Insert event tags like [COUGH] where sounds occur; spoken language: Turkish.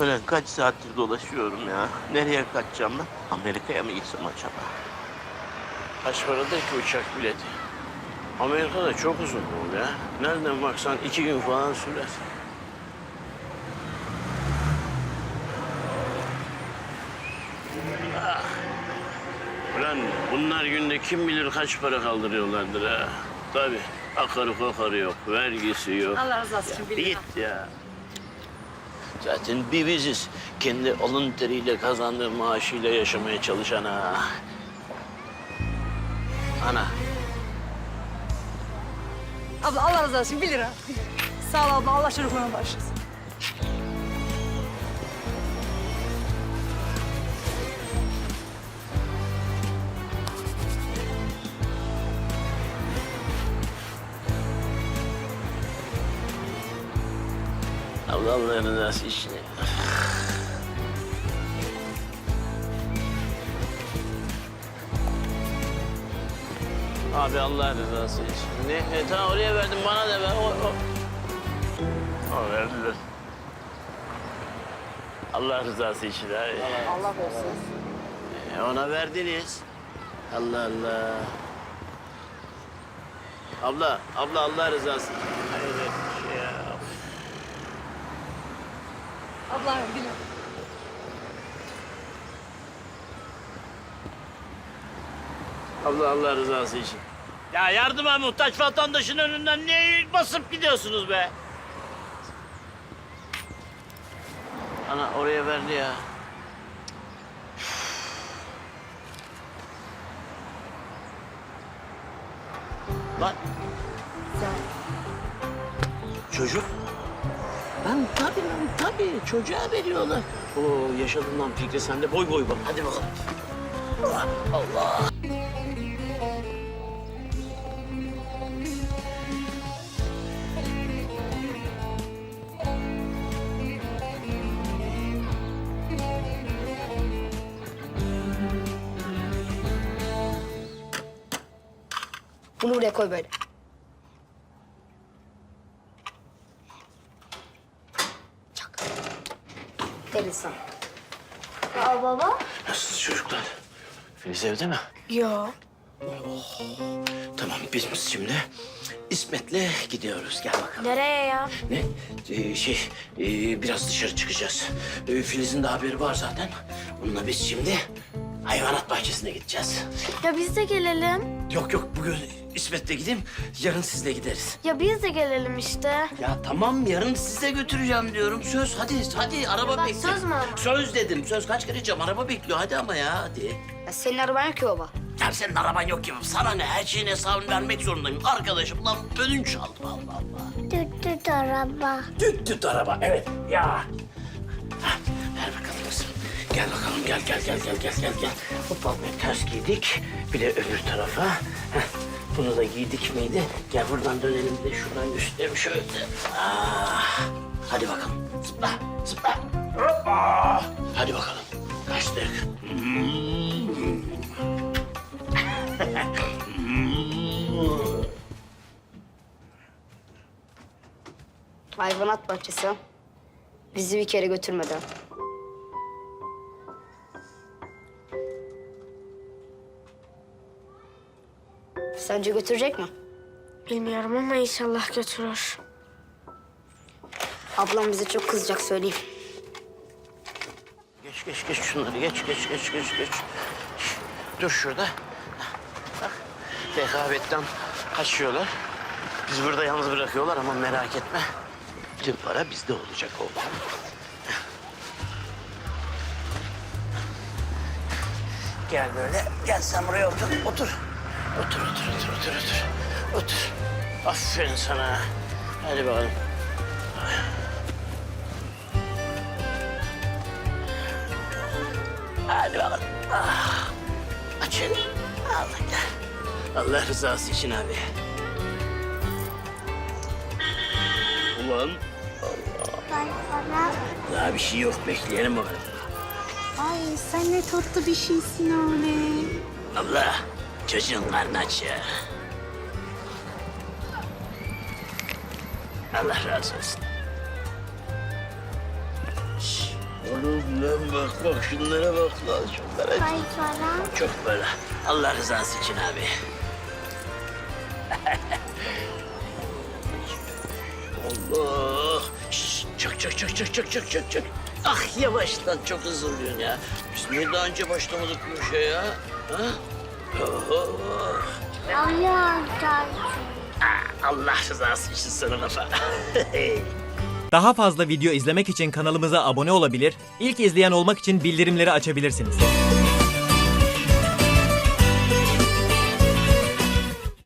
Ulan kaç saattir dolaşıyorum ya. Nereye kaçacağım ben? Amerika'ya mı gitsem acaba? Kaç paradır ki uçak bileti? Amerika'da çok uzun yol ya. Nereden baksan iki gün falan sürer. Ah. Ulan bunlar günde kim bilir kaç para kaldırıyorlardır ha. Tabii akarı kokarı yok, vergisi yok. Allah razı olsun. Bir Git ya. Zaten bir biziz. Kendi alın teriyle kazandığı maaşıyla yaşamaya çalışan ha. Ana. Abla Allah razı olsun. Bir lira. Sağ ol abla. Allah şerefine başlasın. Allah Allah rızası için. Abi Allah rızası için. Ne? E, tamam oraya verdim bana da ver. O, o. O verdiler. Allah rızası için abi. Allah olsun. E, ona verdiniz. Allah Allah. Abla, abla Allah rızası. Hayret bir şey ya. Abla bir lira. Allah Allah rızası için. Ya yardıma muhtaç vatandaşın önünden niye basıp gidiyorsunuz be? Ana oraya verdi ya. Lan. Çocuk. Lan tabii lan tabii çocuğa veriyorlar. Oo yaşadığından Fikri sen de boy boy bak. Hadi bakalım. Allah Allah. Bunu buraya koy böyle. Sana. Aa baba? Nasılsınız çocuklar? Filiz evde mi? Yo. Tamam biz şimdi İsmet'le gidiyoruz. Gel bakalım. Nereye ya? Ne? Ee, şey ee, biraz dışarı çıkacağız. Ee, Filiz'in de haberi var zaten. Onunla biz şimdi hayvanat bahçesine gideceğiz. Ya biz de gelelim. Yok yok bugün İsmet'le gideyim. Yarın sizle gideriz. Ya biz de gelelim işte. Ya tamam yarın size götüreceğim diyorum. Söz hadi hadi araba Bak, bekliyor. söz mü ama? Söz dedim. Söz kaç kere diyeceğim. Araba bekliyor. Hadi ama ya hadi. Ya senin araban yok ki baba. Ya senin araban yok gibi. Sana ne? Her şeyin hesabını vermek zorundayım. Arkadaşımdan ödünç aldım. Allah Allah. Düt düt araba. Düt düt araba. Evet. Ya. Hah, ver bakalım kızım. Gel bakalım. Gel gel gel gel gel gel gel. Hoppa bir ters giydik. Bir de öbür tarafa. Heh, bunu da giydik miydi? Gel buradan dönelim de şuradan göstereyim şöyle. Ah. Hadi bakalım. Zıpla zıpla. Hoppa. Hadi bakalım. Kaçtık. [LAUGHS] Hayvanat bahçesi. Bizi bir kere götürmedi. Sence götürecek mi? Bilmiyorum ama inşallah götürür. Ablam bize çok kızacak söyleyeyim. Geç geç geç şunları geç geç geç geç geç. Dur şurada. Bak rekabetten kaçıyorlar. Biz burada yalnız bırakıyorlar ama merak etme. Bütün para bizde olacak oğlum. Gel böyle. Gel sen buraya otur. Otur. Otur otur otur otur otur. Otur. Aferin sana. Hadi bakalım. Hadi bakalım. Ah. Açın. Allah gel. Allah rızası için abi. Ulan Ben sana... daha bir şey yok. Bekleyelim bakalım. Ay sen ne tatlı bir şeysin öyle. Allah çocuğun karnı aç ya. Allah razı olsun. Şş, Oğlum lan bak bak şunlara bak lan şunlara. Bay para. Çok böyle. Allah rızası için abi. Allah. Şşş, çak çak çak çak çak çak çak çak. Ah yavaş lan çok hızlıyorsun ya. Biz niye daha önce başlamadık bu işe ya? Ha? Allah. Ah, Allah rızası için sana lafa. [LAUGHS] Daha fazla video izlemek için kanalımıza abone olabilir, ilk izleyen olmak için bildirimleri açabilirsiniz.